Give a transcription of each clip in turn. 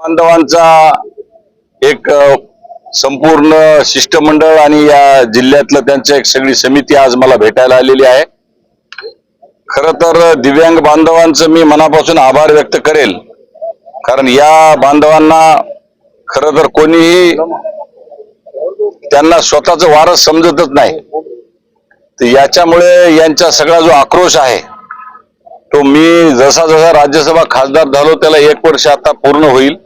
बांधवांचा एक संपूर्ण शिष्टमंडळ आणि या जिल्ह्यातलं त्यांची एक सगळी समिती आज मला भेटायला आलेली आहे. खर तर दिव्यांग बांधवांचं मी मनापासून आभार व्यक्त करेल. कारण या बांधवांना खर तर कोणीही त्यांना स्वतःच वारस समजतच नाही. तर याच्यामुळे यांचा सगळा जो आक्रोश आहे तो मी जसा जसा राज्यसभा खासदार झालो त्याला एक वर्ष आता पूर्ण होईल.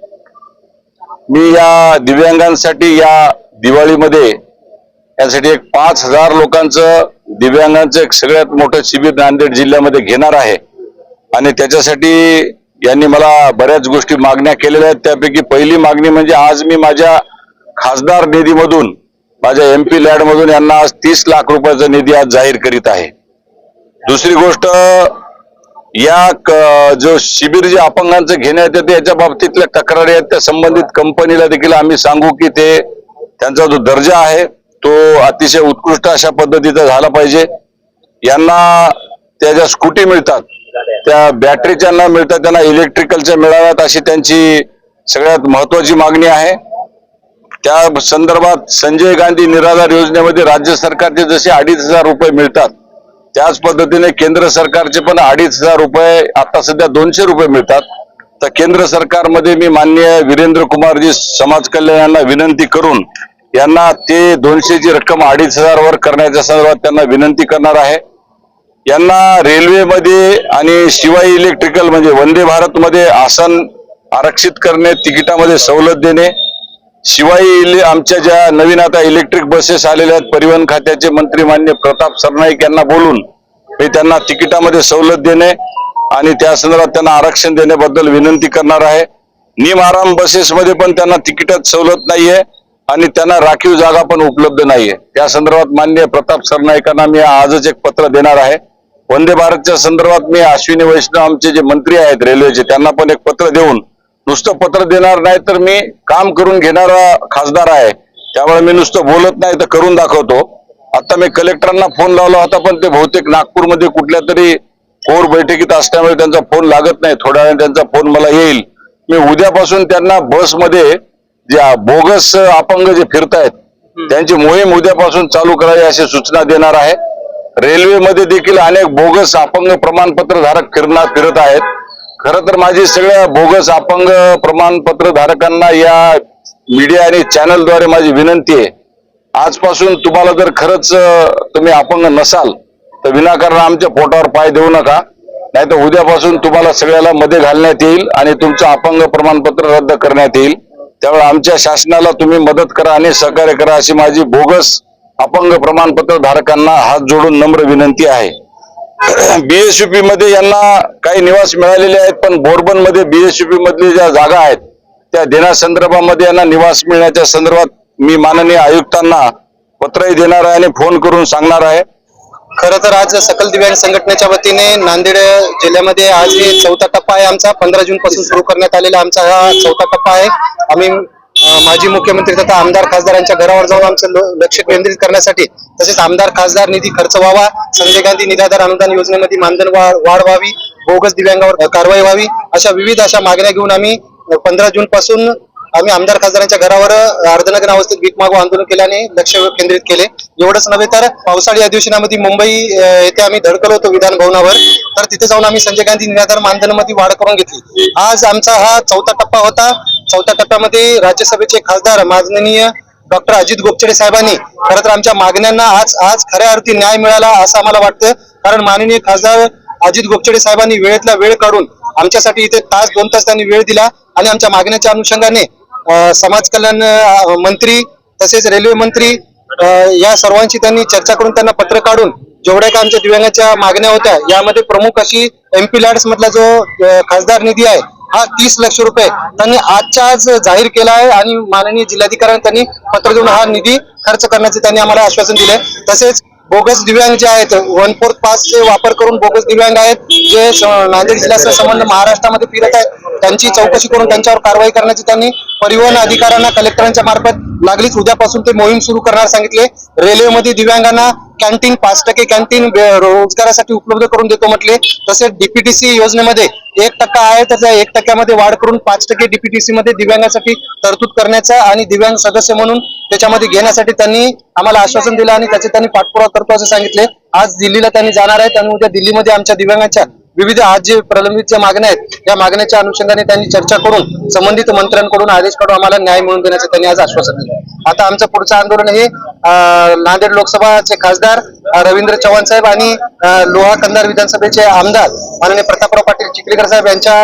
मी या दिव्यांगांसाठी या दिवाळीमध्ये यासाठी एक पाच हजार लोकांचं दिव्यांगांचं एक सगळ्यात मोठं शिबिर नांदेड जिल्ह्यामध्ये घेणार आहे. आणि त्याच्यासाठी यांनी मला बऱ्याच गोष्टी मागण्या केलेल्या आहेत. त्यापैकी पहिली मागणी म्हणजे आज मी माझ्या खासदार निधीमधून माझ्या एम पी लॅडमधून यांना आज तीस लाख रुपयाचा निधी आज जाहीर करीत आहे. दुसरी गोष्ट या क- जो शिबिर जे अपंगांचं घेण्यात येते याच्या बाबतीतल्या तक्रारी आहेत. त्या संबंधित कंपनीला देखील आम्ही सांगू की ते त्यांचा जो दर्जा आहे तो अतिशय उत्कृष्ट अशा पद्धतीचा झाला पाहिजे. यांना त्या ज्या स्कूटी मिळतात त्या बॅटरीच्या न मिळतात त्यांना इलेक्ट्रिकलच्या मिळाव्यात अशी त्यांची सगळ्यात महत्वाची मागणी आहे. त्या संदर्भात संजय गांधी निराधार योजनेमध्ये राज्य सरकारचे जसे अडीच हजार रुपये मिळतात त्याच पद्धतीने केंद्र सरकारचे पण अडीच हजार रुपये आता सध्या दोनशे रुपये मिळतात. तर केंद्र सरकारमध्ये मी माननीय वीरेंद्र कुमारजी समाज कल्याण यांना विनंती करून यांना ते दोनशेची रक्कम अडीच हजारवर करण्याच्या संदर्भात त्यांना विनंती करणार आहे. यांना रेल्वेमध्ये आणि शिवाई इलेक्ट्रिकल म्हणजे वंदे भारतमध्ये आसन आरक्षित करणे तिकिटामध्ये सवलत देणे शिवाय इले- आमच्या ज्या नवीन आता इलेक्ट्रिक बसेस आलेल्या आहेत परिवहन खात्याचे मंत्री मान्य प्रताप सरनाईक यांना बोलून मी त्यांना तिकिटामध्ये सवलत देणे आणि त्या संदर्भात त्यांना आरक्षण देण्याबद्दल विनंती करणार आहे. निम आराम बसेसमध्ये पण त्यांना तिकिटात सवलत नाहीये आणि त्यांना राखीव जागा पण उपलब्ध नाहीये. त्या संदर्भात मान्य प्रताप सरनाईकांना मी आजच एक पत्र देणार आहे. वंदे भारतच्या संदर्भात मी अश्विनी वैष्णव आमचे जे मंत्री आहेत रेल्वेचे त्यांना पण एक पत्र देऊन नुसतं पत्र देणार नाही तर मी काम करून घेणारा खासदार आहे. त्यामुळे मी नुसतं बोलत नाही तर करून दाखवतो. आता मी कलेक्टरांना फोन लावला होता पण ते बहुतेक नागपूरमध्ये कुठल्या तरी कोर बैठकीत असल्यामुळे त्यांचा फोन लागत नाही. थोड्या वेळाने त्यांचा फोन मला येईल. मी उद्यापासून त्यांना बसमध्ये ज्या बोगस अपंग जे फिरतायत त्यांची मोहीम उद्यापासून चालू करावी अशी सूचना देणार आहे. रेल्वेमध्ये देखील अनेक बोगस अपंग प्रमाणपत्र धारक फिरणार फिरत आहेत. खरं तर माझी सगळ्या बोगस अपंग प्रमाणपत्र धारकांना या मीडिया आणि चॅनलद्वारे माझी विनंती आहे. आजपासून तुम्हाला जर खरंच तुम्ही अपंग नसाल तर विनाकारण आमच्या पोटावर पाय देऊ नका. नाही तर उद्यापासून तुम्हाला सगळ्याला मध्ये घालण्यात येईल आणि तुमचं अपंग प्रमाणपत्र रद्द करण्यात येईल. त्यामुळे आमच्या शासनाला तुम्ही मदत करा आणि सहकार्य करा अशी माझी बोगस अपंग प्रमाणपत्र धारकांना हात जोडून नम्र विनंती आहे. बीएसयूपी मध्ये यांना काही निवास मिळालेले आहेत पण बोरबनमध्ये बीएसयूपी मधली ज्या जागा आहेत त्या देण्यासंदर्भामध्ये यांना निवास मिळण्याच्या संदर्भात मी माननीय आयुक्तांना पत्रही देणार आहे आणि फोन करून सांगणार आहे. खरं तर आज सकल दिव्यांग संघटनेच्या वतीने नांदेड जिल्ह्यामध्ये आज चौथा टप्पा आहे आमचा. पंधरा जून पासून सुरू करण्यात आलेला आमचा हा चौथा टप्पा आहे. आम्ही माजी मुख्यमंत्री तथा आमदार खासदारांच्या घरावर जाऊन आमचं ल- लक्ष केंद्रित करण्यासाठी तसेच आमदार खासदार निधी खर्च व्हावा संजय गांधी निराधार अनुदान योजनेमध्ये मानधन वाढ व्हावी बोगस दिव्यांगावर कारवाई व्हावी अशा विविध अशा मागण्या घेऊन आम्ही पंधरा जून पासून आम्ही आमदार खासदारांच्या घरावर अर्धनग्न अवस्थेत भीक मागू आंदोलन केल्याने लक्ष केंद्रित केले. एवढंच नव्हे तर पावसाळी अधिवेशनामध्ये मुंबई येथे आम्ही धडकलो होतो विधान भवनावर. तर तिथे जाऊन आम्ही संजय गांधी निराधार मानधनामध्ये वाढ करून घेतली. आज आमचा हा चौथा टप्पा होता. चौथ्या टप्प्यामध्ये राज्यसभेचे खासदार माननीय डॉक्टर अजित गोपचडे साहेबांनी खरं तर आमच्या मागण्यांना आज आज खऱ्या अर्थी न्याय मिळाला असं आम्हाला वाटतं. कारण माननीय खासदार अजित गोपचडे साहेबांनी वेळेतला वेळ काढून आमच्यासाठी इथे तास दोन तास त्यांनी वेळ दिला आणि आमच्या मागण्याच्या अनुषंगाने समाज कल्याण मंत्री तसेच रेल्वे मंत्री या सर्वांशी त्यांनी चर्चा करून त्यांना पत्र काढून जेवढ्या का आमच्या दिव्यांगाच्या मागण्या होत्या यामध्ये प्रमुख अशी एमपी लॅड्स मधला जो खासदार निधी आहे हा तीस लक्ष रुपये त्यांनी आजच्या आज जाहीर केला आहे आणि माननीय जिल्हाधिकाऱ्यांनी त्यांनी पत्र देऊन हा निधी खर्च करण्याचे त्यांनी आम्हाला आश्वासन दिले. तसेच बोगस दिव्यांग जे आहेत वन फोर्थ पासचे वापर करून बोगस दिव्यांग आहेत जे नांदेड जिल्ह्याचा संबंध महाराष्ट्रामध्ये फिरत आहेत त्यांची चौकशी करून त्यांच्यावर कारवाई करण्याचे त्यांनी परिवहन अधिकाऱ्यांना कलेक्टरांच्या मार्फत लागलीच. उद्यापासून ते मोहीम सुरू करणार सांगितले. रेल्वेमध्ये दिव्यांगांना कॅन्टीन पाच टक्के कॅन्टीन रोजगारासाठी उपलब्ध करून देतो म्हटले. तसेच डीपीटीसी योजनेमध्ये एक टक्का आहे तर त्या एक टक्क्यामध्ये वाढ करून पाच टक्के डीपीटीसी मध्ये दिव्यांगासाठी तरतूद करण्याचा आणि दिव्यांग सदस्य म्हणून त्याच्यामध्ये घेण्यासाठी त्यांनी आम्हाला आश्वासन दिलं आणि त्याचे त्यांनी पाठपुरावा करतो असं सांगितले. आज दिल्लीला त्यांनी जाणार आहेत आणि उद्या दिल्लीमध्ये आमच्या दिव्यांगांच्या विविध आज जे प्रलंबित ज्या मागण्या आहेत या मागण्याच्या अनुषंगाने त्यांनी चर्चा करून संबंधित मंत्र्यांकडून आदेश काढून आम्हाला न्याय मिळवून देण्याचं त्यांनी आज आश्वासन दिलं. आता आमचं पुढचं आंदोलन हे नांदेड लोकसभाचे खासदार रवींद्र चव्हाण साहेब आणि लोहा कंधार विधानसभेचे आमदार माननीय प्रतापराव पाटील चिखलीकर साहेब यांच्या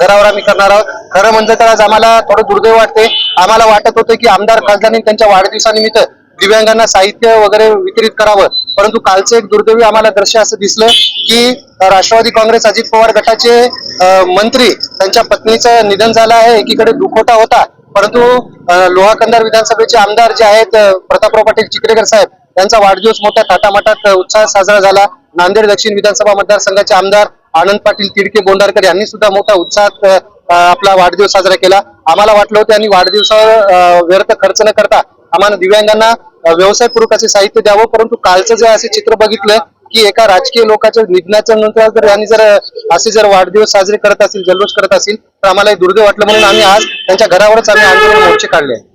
घरावर आम्ही करणार आहोत. खरं म्हणजे तर आज आम्हाला थोडं दुर्दैव वाटते. आम्हाला वाटत होतं की आमदार खासदारांनी त्यांच्या वाढदिवसानिमित्त दिव्यांगांना साहित्य वगैरे वितरित करावं. परंतु कालचं एक दुर्दैवी आम्हाला दृश्य असं दिसलं की राष्ट्रवादी काँग्रेस अजित पवार गटाचे मंत्री त्यांच्या पत्नीचं निधन झालं आहे. एकीकडे दुखोटा होता. परंतु लोहाकंदार लोहा कंदार विधानसभेचे आमदार जे आहेत प्रतापराव पाटील चिखलेकर साहेब त्यांचा वाढदिवस मोठ्या थाटामाटात उत्साहात साजरा झाला. नांदेड दक्षिण विधानसभा मतदारसंघाचे आमदार आनंद पाटील तिडके बोंडारकर यांनी सुद्धा मोठ्या उत्साहात आपला वाढदिवस साजरा केला. आम्हाला वाटलं होतं आणि वाढदिवसावर व्यर्थ खर्च न करता आम्हाला दिव्यांगांना व्यवसाय पूरकाचे असे साहित्य द्यावं परंतु कालचं जे असे चित्र बघितलं की एका राजकीय लोकांच्या निधनाच्या नंतर जर यांनी जर असे जर वाढदिवस साजरे करत असतील जल्लोष करत असतील तर आम्हाला दुर्दैव वाटलं. म्हणून आम्ही आज त्यांच्या घरावरच आम्ही आंदोलन मोर्चे काढले. आहे